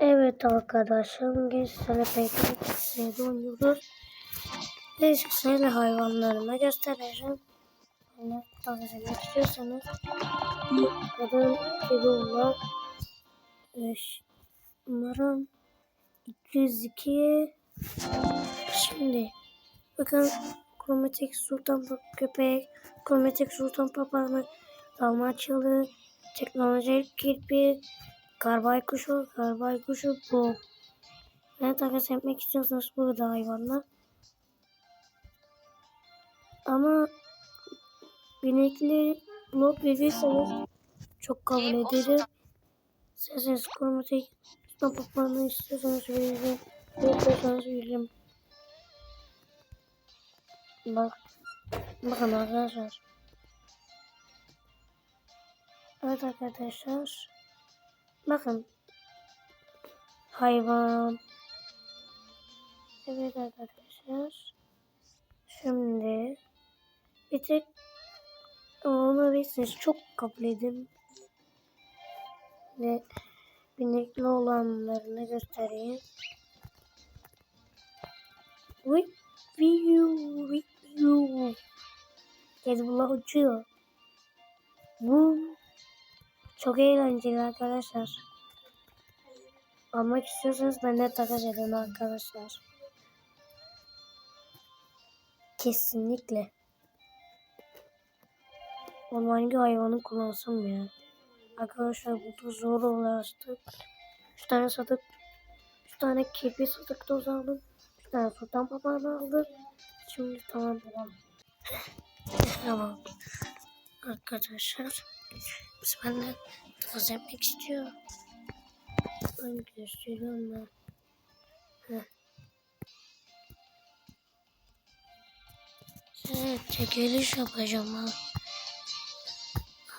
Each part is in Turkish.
Evet arkadaşlar bugün sizlerle PKX'de oynuyoruz. Değişik sayılı hayvanlarımı göstereceğim. Hani takip etmek istiyorsanız kadın kedi olan umarım 202 şimdi bakın kromatik sultan köpek kromatik sultan papağanı dalmaçyalı teknolojik kirpi Karbay kuşu, karbay kuşu bu. Ben takas etmek istiyorsanız burada hayvanlar. Ama binekli blok verirseniz çok kabul ederim. Sesiniz kromatik papağanı istiyorsanız veririm. İstiyorsanız veririm. Bak. Bakın arkadaşlar. Evet arkadaşlar. Bakın. Hayvan. Evet arkadaşlar. Şimdi bir tek onu verirseniz çok kabul edin. Ve binekli olanlarını göstereyim. With you, with you. Hezbollah uçuyor. Bu çok eğlenceli arkadaşlar. Almak istiyorsanız bende takas edin arkadaşlar. Kesinlikle. Oğlum hangi hayvanı kullansam ya? Arkadaşlar bu da zor ulaştık. 3 tane sadık. 3 tane kirpi sadık doz aldım. 3 tane sultan papağanı aldım. Şimdi tamam tamam. tamam. Arkadaşlar. Biz benden takas etmek istiyor. Ben gösteriyorum ben. Heh. Evet, çekiliş yapacağım ha.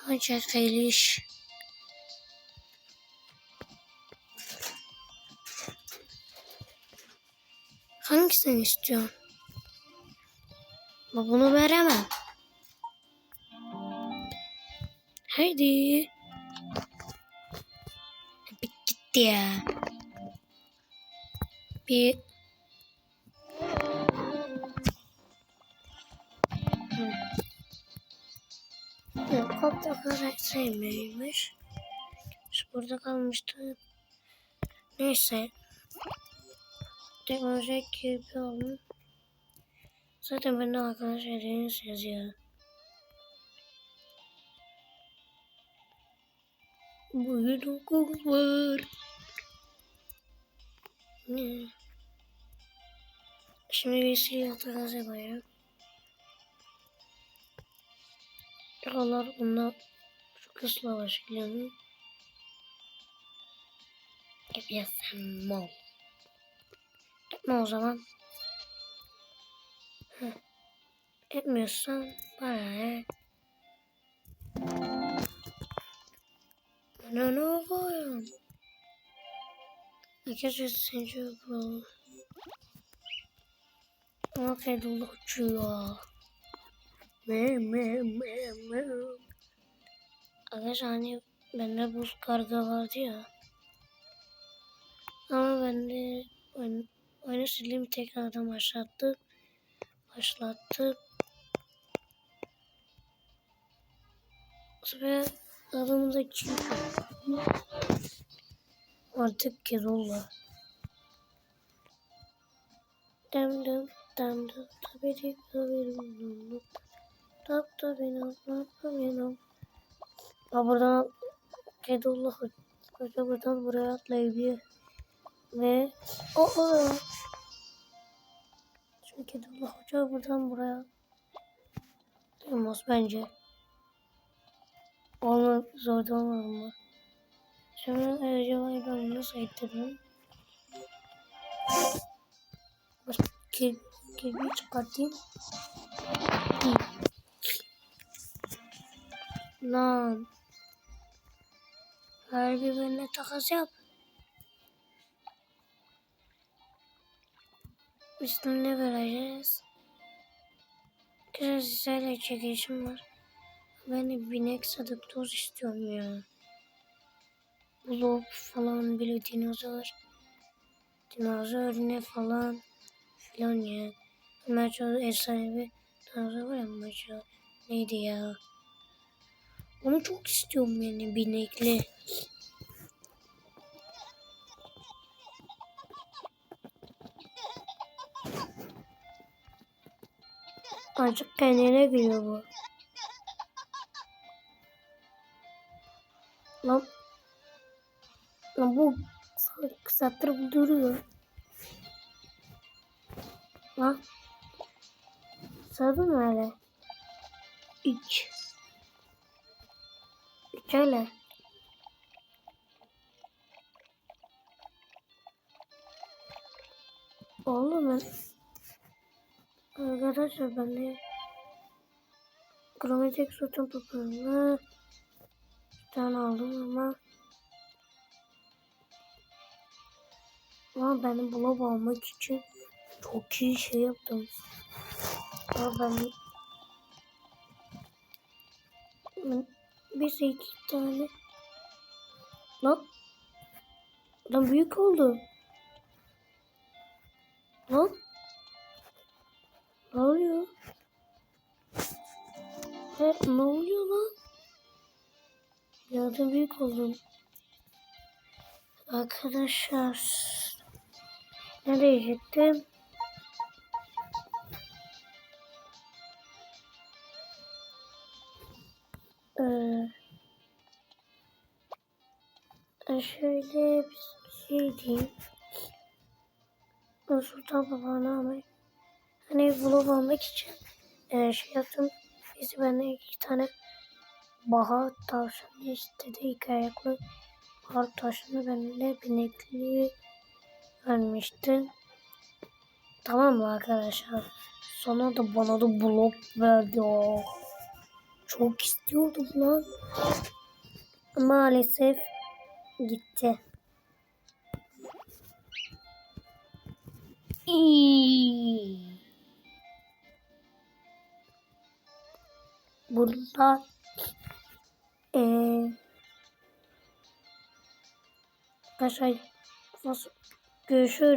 Ama çekiliş. Hangisini istiyorsun? Bunu veremem. Haydi. Bir gitti ya. Bir kopta kadar sevmiyormuş. Burada kalmıştı. Neyse. Teknolojik gibi olun. Zaten benden arkadaş ediniz yazıyor. Bugün okul var. Şimdi birisiyle takas yapayım. Yakalar bunlar çok hızlı başlayalım. Yapıyorsam mal. Etme o zaman. Heh. Etmiyorsan bana Bana ne yapayım? Arkadaşlar sence bu. Ama keduluk uçuyor. Me me me me. Arkadaşlar hani bende buz karga vardı ya. Ama bende oyun, oyunu sileyim tekrardan başlattı. Başlattı. Sonra adamı çıktı. Artık kerolla. Dem dem dem dem tabi tabi tabi Tap tabi tap tabi Ha buradan Kedullah Hoca buradan buraya atlayabiliyor. Ve o o Çünkü Kedullah Hoca buradan buraya Olmaz bence. Olmaz zorda olmaz mı? Şimdi acaba ben nasıl ettirdim? Kir, kirpi çıkartayım. Lan. Harbi benimle takas yap. Biz ne vereceğiz? Güzel çekişim var. Ben de binek sadık toz istiyorum ya. Blob falan böyle dinozor. Dinozor ne falan filan ya. Macho efsanevi dinozor var ya Macho. Neydi ya? Onu çok istiyorum yani binekli. Azıcık kendine gülüyor bu. Lan. Lan bu kısalttırıp duruyor. Lan. Sardın mı hala? Üç. Üç öyle. Oğlum ben Arkadaşlar ben de kromatik sütun papağanı tane aldım ama ama ben blob almak için çok iyi şey yaptım. Ama ben bir iki tane lan lan büyük oldu. Lan ne oluyor? He, ne oluyor lan? Ya da büyük oldum. Arkadaşlar. Ne diyecektim? Ee, şöyle bir şey diyeyim. Sultan Baba'nı almayı hani vlog almak için e, şey yaptım. Birisi benden iki tane bahar tavşanı istedi. İki ayaklı bahar tavşanı benimle binekli vermişti. Tamam mı arkadaşlar? Sonra da bana da blok verdi. Oh. Çok istiyordum lan. Maalesef gitti. İyi. Bunda eee arkadaşlar görüşürüz.